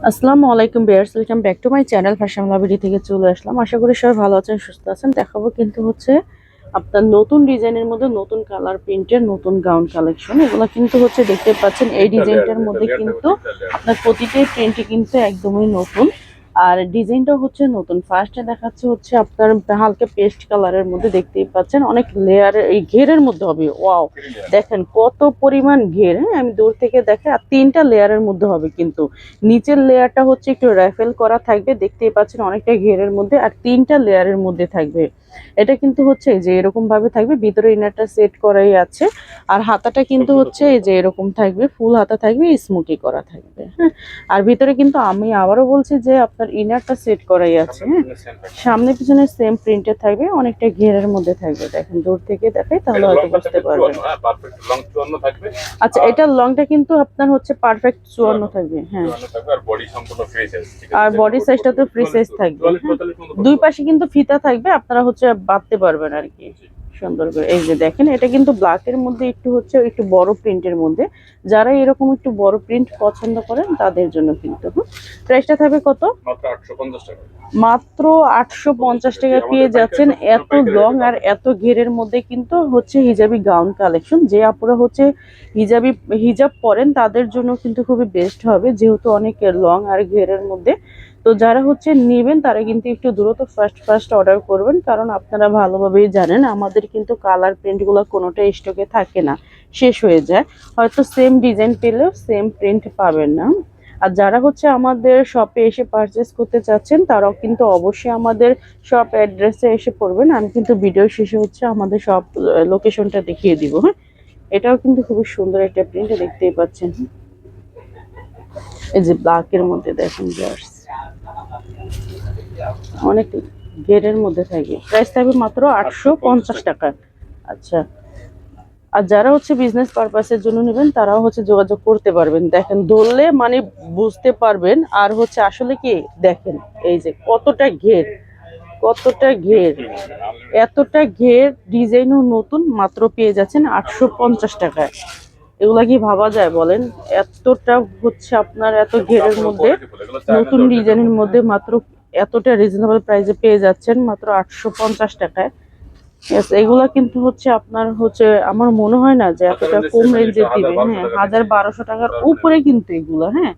আসসালামু আলাইকুম বিয়ার্স welcome back to my channel fashion লাভিডি থেকে চলে আসলাম। আশা করি সবাই ভালো আছেন সুস্থ আছেন। দেখাবো কিন্তু হচ্ছে আপনার নতুন ডিজাইনের মধ্যে নতুন কালার প্রিন্টের নতুন গাউন কালেকশন এগুলো কিন্তু হচ্ছে দেখতে পাচ্ছেন এই ডিজাইনটার মধ্যে কিন্তু আপনার প্রতিটি প্রিন্টই কিন্তু একদমই নতুন। আর ডিজাইনটা হচ্ছে নতুন। ফার্স্টে দেখাচ্ছে হচ্ছে আপনার হালকা পেস্ট কালারের মধ্যে দেখতেই পাচ্ছেন। অনেক লেয়ার এই ঘেরের মধ্যে হবে। ওয়াও দেখেন কত পরিমাণ ঘের হ্যাঁ? আমি দূর থেকে দেখে আর তিনটা লেয়ারের মধ্যে হবে কিন্তু। নিচের লেয়ারটা হচ্ছে একটু র্যাফেল করা থাকবে দেখতেই পাচ্ছেন অনেকটা ঘেরের মধ্যে আর তিনটা লেয়ারের মধ্যে থাকবে। এটা কিন্তু হচ্ছে যে এরকম ভাবে থাকবে ভিতরে ইনারটা সেট করাই আছে। আর হাতাটা কিন্তু হচ্ছে এই যে এরকম থাকবে ফুল হাতা থাকবে স্মুকি করা থাকবে হ্যাঁ? আর ভিতরে কিন্তু আমি আবারও বলছি যে আপনার ইনারটা সেট করাই আছে হ্যাঁ? সামনে পিছনে সেম প্রিন্টের থাকবে অনেকটা ঘেরের মধ্যে থাকবে। দেখেন দূর থেকে দেখাই তাহলে হয়তো বুঝতে পারবেন। থাকবে। আচ্ছা এটার লংটা কিন্তু আপনার হচ্ছে পারফেক্ট চুয়ান্ন থাকবে হ্যাঁ। আর বডি সম্পূর্ণ ফ্রি সাইজ আর body size টা তো free size থাকবে, হ্যাঁ। দুই পাশে কিন্তু ফিতা থাকবে আপনারা হচ্ছে বাঁধতে পারবেন আর কি। সুন্দর করে। এই যে দেখেন এটা কিন্তু ব্ল্যাকের মধ্যে একটু হচ্ছে একটু বড় প্রিন্টের মধ্যে। যারা এরকম একটু বড় প্রিন্ট পছন্দ করেন তাদের জন্য কিন্তু প্রাইসটা থাকবে কত? মাত্র 850 টাকা। মাত্র আটশো পঞ্চাশ টাকা পেয়ে যাচ্ছেন এত লং আর এত ঘেরের মধ্যে কিন্তু হচ্ছে হিজাবি গাউন কালেকশন যে আপুরা হচ্ছে হিজাবি হিজাব পরেন তাদের জন্য কিন্তু খুবই বেস্ট হবে। যেহেতু অনেক লং আর ঘেরের মধ্যে। তো যারা হচ্ছে নেবেন, তারা কিন্তু একটু দ্রুত ফার্স্ট ফার্স্ট অর্ডার করবেন। কারণ আপনারা ভালোভাবেই জানেন, আমাদের কিন্তু কালার প্রিন্টগুলো কোনোটা স্টকে থাকে না। শেষ হয়ে যায়। হয়তো সেম ডিজাইন পেলেও সেম প্রিন্ট পাবেন না। আর যারা হচ্ছে আমাদের শপে এসে পারচেস করতে চাচ্ছেন, তারাও কিন্তু অবশ্যই আমাদের শপ অ্যাড্রেসে এসে পড়বেন। আমি কিন্তু ভিডিও শেষে হচ্ছে আমাদের শপ লোকেশনটা দেখিয়ে দিব হ্যাঁ? এটাও কিন্তু খুবই সুন্দর একটা প্রিন্ট দেখতেই পাচ্ছেন। এই যে ব্ল্যাকের মধ্যে দেখেন জার্স অনেক ঘেরের মধ্যে থাকে। প্রাইস থাকবে মাত্র আটশো পঞ্চাশ টাকা। আচ্ছা। আর যারা হচ্ছে বিজনেস পারপাসের জন্য নেবেন তারাও হচ্ছে যোগাযোগ করতে পারবেন। দেখেন ধরলে মানে বুঝতে পারবেন। আর হচ্ছে আসলে কি দেখেন এই যে কতটা ঘের কতটা ঘের এতটা ঘের ডিজাইনও নতুন মাত্র পেয়ে যাচ্ছেন আটশো পঞ্চাশ টাকায়। এগুলা কি ভাবা যায় বলেন? এতটা হচ্ছে আপনার এত ঘেরের মধ্যে। নতুন ডিজাইনের মধ্যে মাত্র এতটা রিজনেবল প্রাইসে পেয়ে যাচ্ছেন মাত্র আটশো পঞ্চাশ টাকায়। এগুলা কিন্তু হচ্ছে আপনার হচ্ছে আমার মনে হয় না যে এতটা কম রেঞ্জে দিবে। হ্যাঁ হাজার বারোশো টাকার উপরে কিন্তু এগুলো হ্যাঁ।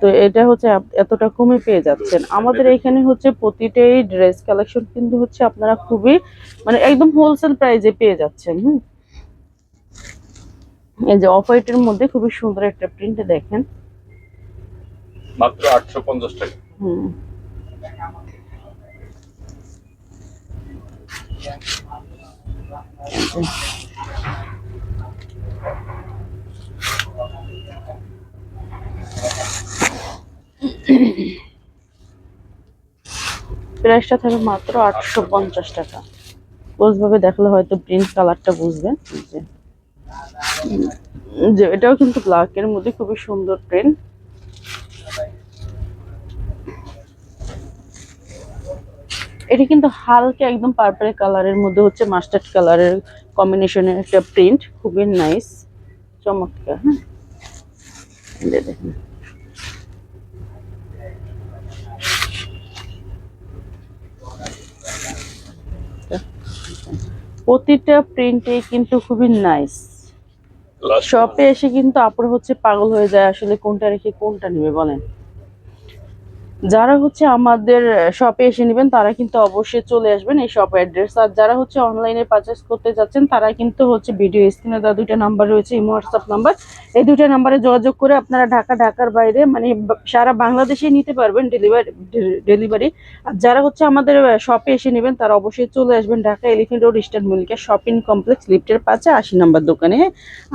তো এটা হচ্ছে এতটা কমে পেয়ে যাচ্ছেন। আমাদের এখানে হচ্ছে প্রতিটাই ড্রেস কালেকশন কিন্তু হচ্ছে আপনারা খুবই মানে একদম হোলসেল প্রাইসে পেয়ে যাচ্ছেন হুম। এই যে অফ হোয়াইটের মধ্যে খুবই সুন্দর একটা প্রিন্ট দেখেন। মাত্র 850 টাকা। হুম। প্রাইসটা থাকবে মাত্র আটশো পঞ্চাশ টাকা। ক্লোজভাবে দেখলে হয়তো প্রিন্ট কালারটা বুঝবেন। এই যে এটাও কিন্তু ব্ল্যাকের মধ্যে খুবই সুন্দর প্রিন্ট এটা কিন্তু হালকা একদম পার্পল কালারের মধ্যে হচ্ছে মাস্টার্ড কালারের কম্বিনেশনের একটা প্রিন্ট খুবই নাইস চমৎকার হ্যাঁ? দেখুন। প্রতিটা প্রিন্টে কিন্তু খুবই নাইস শপে এসে কিন্তু আপুর হচ্ছে পাগল হয়ে যায় আসলে কোনটা রেখে কোনটা নেবে বলেন? যারা হচ্ছে আমাদের শপে এসে নেবেন, তারা কিন্তু অবশ্যই চলে আসবেন এই শপ অ্যাড্রেস আর যারা হচ্ছে অনলাইনে পারচেস করতে যাচ্ছেন, তারা কিন্তু হচ্ছে ভিডিও স্ক্রিনে দেওয়া দুইটা নাম্বার রয়েছে ইমো হোয়াটসঅ্যাপ নাম্বার এই দুইটা নাম্বারে যোগাযোগ করে আপনারা ঢাকা, ঢাকার বাইরে মানে সারা বাংলাদেশে নিতে পারবেন ডেলিভারি ডেলিভারি আর যারা হচ্ছে আমাদের শপে এসে নেবেন, তারা অবশ্যই চলে আসবেন Dhaka elephant road eastern Mallika shopping complex লিফটের পাশে আশি নাম্বার দোকানে?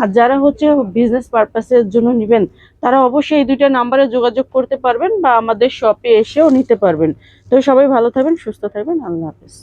আর যারা হচ্ছে বিজনেস পারপাসের জন্য নেবেন, তারা অবশ্যই এই দুইটা নাম্বারে যোগাযোগ করতে পারবেন বা আমাদের শপে এসেও নিতে পারবেন। তো সবাই ভালো থাকবেন সুস্থ থাকবেন। আল্লাহ হাফেজ।